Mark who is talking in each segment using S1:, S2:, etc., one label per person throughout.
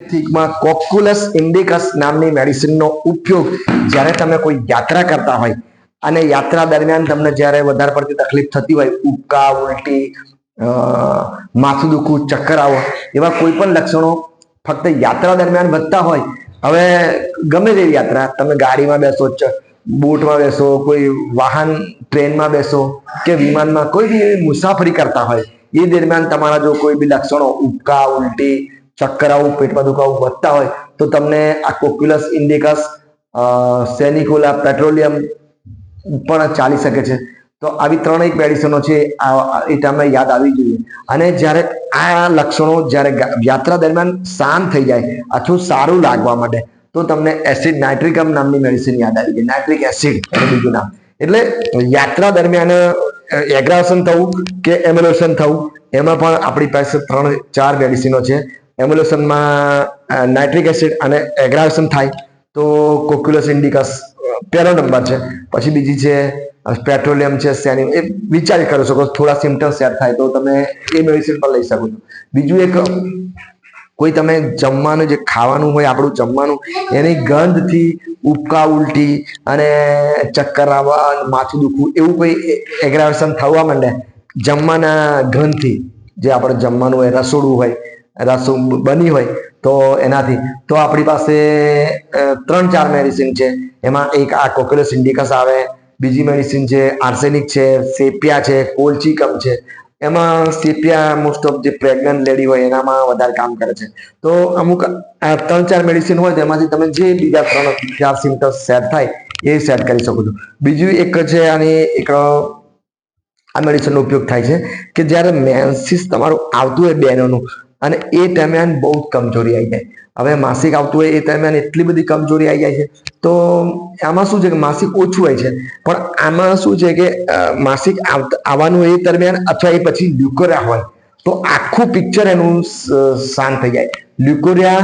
S1: માં કોક્યુલસ ઇન્ડિકસ નામની મેડિસિનનો ઉપયોગ જ્યારે તમે કોઈ યાત્રા કરતા હોય અને યાત્રા દરમિયાન તમને જ્યારે વધારે પડતી તકલીફ થતી હોય, ઉબકા, ઉલટી માથું દુખવું ચક્કર આવો એવા કોઈ પણ લક્ષણો ફક્ત યાત્રા દરમિયાન વધતા હોય, હવે ગમે તેવી યાત્રા, તમે ગાડીમાં બેસો બોટમાં બેસો, કોઈ વાહન, ટ્રેનમાં બેસો કે વિમાનમાં કોઈ બી મુસાફરી કરતા હોય, એ દરમિયાન તમારા જો કોઈ બી લક્ષણો, ઉબકા, ઉલટી ચક્કર આવું પેટમાં દુખાવું વધતા હોય તો તમને આ કોક્યુલસ ઇન્ડિકસ સેનિકોલા પેટ્રોલિયમ પણ ચાલી શકે છે. તો આવી ત્રણેક મેડિસિનો છે એ તમને યાદ આવી જોઈએ. અને જ્યારે આ લક્ષણો જ્યારે યાત્રા દરમિયાન શાંત થઈ જાય, અથવા સારું લાગવા માટે તો તમને એસિડ નાઇટ્રિકમ નામની મેડિસિન યાદ આવી ગઈ નાઇટ્રિક એસિડ એનું બીજું નામ. એટલે યાત્રા દરમિયાન એગ્રાસન થવું કે એમ્યુલેશન થવું, એમાં પણ આપણી પાસે ત્રણ ચાર મેડિસિનો છે. એમ્યુલેશનમાં નાઇટ્રિક એસિડ અને એગ્રાવેશન થાય તો કોક્યુલસ ઇન્ડિકસ પહેલો નંબર છે. પછી બીજી છે પેટ્રોલિયમ છે સેનિમ એ વિચારી કરી શકો થોડા સિમ્ટમ્સ યાદ થાય તો તમે એ મેડિસિન પણ લઈ શકો છો. બીજું એક, કોઈ તમે જમવાનું જે ખાવાનું હોય, આપણું જમવાનું, એની ગંધથી ઉબકા ઉલટી અને ચક્કર આવવા માથું દુખવું, એવું કોઈ એગ્રાવેશન થવા માંડે જમવાના ગંધથી. જે આપણે જમવાનું હોય, રસોડું હોય રસો બની હોય તો એનાથી. તો આપણી પાસે ત્રણ ચાર મેડિસિન છે. એમાં એક આ કોક્યુલસ ઇન્ડિકસ આવે, બીજી મેડિસિન છે આર્સેનિક છે સેપિયા છે કોલચીકમ છે. એમાં સેપિયા મોસ્ટ ઓફ જે પ્રેગ્નન્ટ લેડી હોય એનામાં વધારે કામ કરે છે. તો અમુક આ ત્રણ ચાર મેડિસિન હોય તેમાંથી તમે જે બીજા ત્રણ ચાર સિમ્ટમ્સ સેટ થાય, એ સેટ કરી શકો છો. બીજું એક છે આની એક આ મેડિસિનનો ઉપયોગ થાય છે કે જ્યારે મેન્સિસ તમારું આવતું હોય બહેનોનું અને એ દરમિયાન બહુ જ કમજોરી આવી જાય. હવે માસિક આવતું હોય એ દરમિયાન એટલી બધી કમજોરી આવી જાય છે. તો આમાં શું છે કે માસિક ઓછું હોય છે. પણ આમાં શું છે કે માસિક આવવાનું એ દરમિયાન અથવા એ પછી લ્યુકોરિયા હોય. તો આખું પિક્ચર એનું શાંત થઈ જાય. લ્યુકોરિયા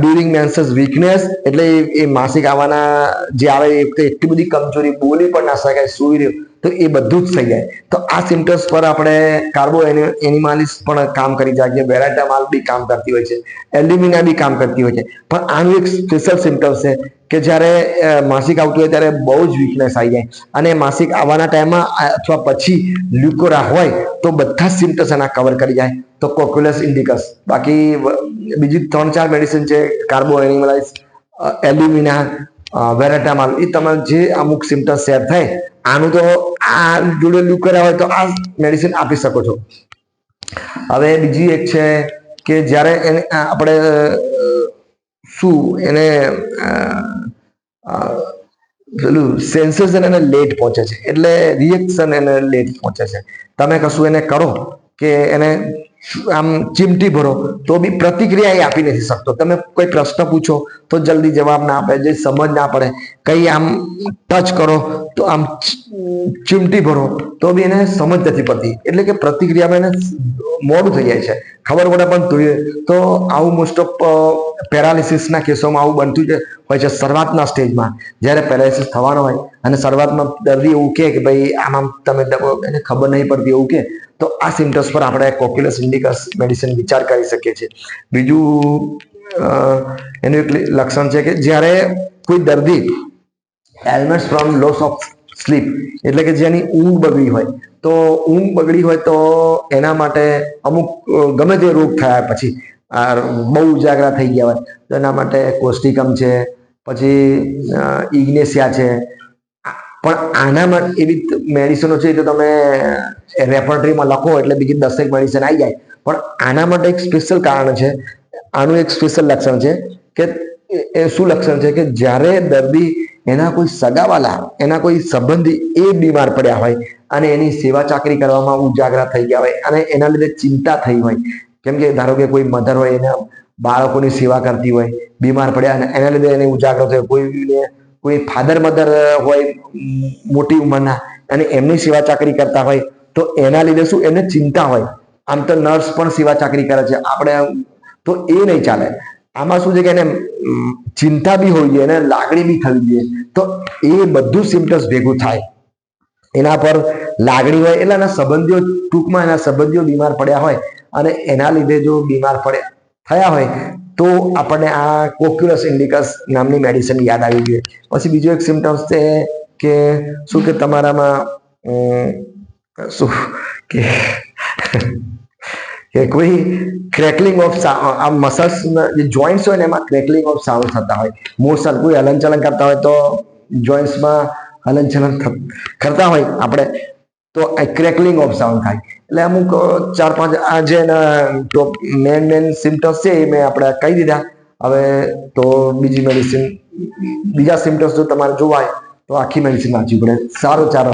S1: ડ્યુરિંગ મેન્સસ વીકનેસ એટલે એ- માસિક આવવાના જે આવે એ એટલી બધી કમજોરી બોલી પણ ના શકાય, સુઈ રહ્યો. તો એ બધું જ થઈ જાય. તો આ સિમ્ટમ્સ પર આપણે કાર્બો એનિમાલિસ પણ કામ કરી જાય છે વેરાટામાલ બી કામ કરતી હોય છે. એલ્યુમિના બી કામ કરતી હોય છે. પણ આનું એક સ્પેશિયલ સિમ્ટમ્સ છે કે જ્યારે માસિક આવતું હોય ત્યારે બહુ જ વીકનેસ આવી જાય. અને માસિક આવવાના ટાઈમમાં અથવા પછી લ્યુકોરા હોય તો બધા જ સિમ્ટમ્સ એના કવર કરી જાય. તો કોક્યુલસ ઇન્ડિકસ બાકી બીજી ત્રણ ચાર મેડિસિન છે કાર્બો એનિમલાઇઝ એલ્યુમિના વેરાટામાલ એ તમે જે અમુક સિમ્ટમ્સ શેર થાય, આનું તો આ જોડે લ્યુકોરા હોય તો આ મેડિસિન આપી શકો છો. હવે બીજી એક છે કે જ્યારે એને આપણે શું એને પેલું સેન્સેશન એને લેટ પહોંચે છે. એટલે રિએક્શન એને લેટ પહોંચે છે. તમે કશું એને કરો કે એને આમ ચીમટી ભરો, તો બી પ્રતિક્રિયા એ આપી નથી શકતો. તમે કોઈ પ્રશ્ન પૂછો, તો જલ્દી જવાબ ના આપે, જે સમજ ના પડે. કઈ આમ ટચ કરો, તો આમ ચીમટી ભરો, તો બી એને સમજ નથી પડતી. એટલે કે પ્રતિક્રિયામાં એને મોડું થઈ જાય છે. ખબર પડે પણ જોઈએ તો આવું મોસ્ટ ઓફ પેરાલિસિસના કેસોમાં આવું બનતું જ હોય છે શરૂઆતના સ્ટેજમાં. જ્યારે પેરાલિસિસ થવાનો હોય અને શરૂઆતમાં દર્દી એવું કહે કે ભાઈ, આમ આમ તમે એને ખબર નહીં પડતી એવું કે તો આ સિમ્ટમ્સ પર આપણે કોક્યુલસ ઇન્ડિકસ મેડિસિન વિચાર કરી શકીએ છીએ. બીજું એનું એક લક્ષણ છે કે જ્યારે કોઈ દર્દી ailments from loss of sleep એટલે કે જેની ઊંઘ બગડી હોય, તો ઊંઘ બગડી હોય તો એના માટે અમુક ગમે તે રોગ થયા પછી બહુ ઉજાગરા થઈ ગયા હોય, તો એના માટે કોસ્ટિકમ છે પછી ઇગ્નેશિયા છે. પણ આના માટે એવી મેડિસિનો છે તો તમે રેપર્ટરીમાં લખો એટલે બીજી દસેક મેડિસિન આવી જાય. પણ આના માટે એક સ્પેશિયલ કારણ છે, આનું એક સ્પેશિયલ લક્ષણ છે કે, એ શું લક્ષણ છે કે જ્યારે દર્દી એના કોઈ સગાવાલા, એના કોઈ સંબંધી એ બીમાર પડ્યા હોય અને એની સેવા ચાકરી કરવામાં ઉજાગરા થઈ ગયા હોય અને એના લીધે ચિંતા થઈ હોય. કેમ કે ધારો કે કોઈ મધર હોય, એના બાળકોની સેવા કરતી હોય, બીમાર પડ્યા અને એના લીધે એને ઉજાગરો થયો. કોઈને કોઈ ફાધર મધર હોય મોટી ઉંમરના અને એમની સેવા ચાકરી કરતા હોય, તો એના લીધે શું? એને ચિંતા હોય. આમ તો નર્સ પણ સેવા ચાકરી કરે છે. આપણે તો એ નહીં ચાલે. આમાં શું છે કે એને ચિંતા બી હોવી જોઈએ, એને લાગણી બી થવી જોઈએ. તો એ બધું સિમ્ટમ્સ ભેગું થાય. એના પર લાગણી હોય, એટલે એના સંબંધીઓ ટૂંકમાં એના સંબંધીઓ બીમાર પડ્યા હોય અને એના લીધે જો બીમાર પડ્યા થયા હોય, તો આપણને આ કોક્યુલસ ઇન્ડિકસ નામની મેડિસિન યાદ આવી જોઈએ પછી બીજો એક સિમ્ટમ્સ છે કે શું કે તમારામાં શું કે કે કોઈ ક્રેકલિંગ ઓફ આ મસલ્સ જે જોઈન્ટ્સ હોય ને એમાં ક્રેકલિંગ ઓફ સાઉન્ડ થતા હોય. મોશન કોઈ હલનચલન કરતા હોય તો જોઈન્ટ્સમાં હલનચલન કરતા હોય આપણે, તો ક્રેકલિંગ ઓફ સાઉન્ડ થાય. એટલે અમુક ચાર, પાંચ, આ જે ટોપ મેન મેન સિમ્ટમ્સ છે એ મેં આપણે કહી દીધા. હવે તો બીજી મેડિસિન બીજા સિમ્ટમ્સ જો તમારે જોવાય, તો આખી મેડિસિન વાંચવી પડે. સારો ચારો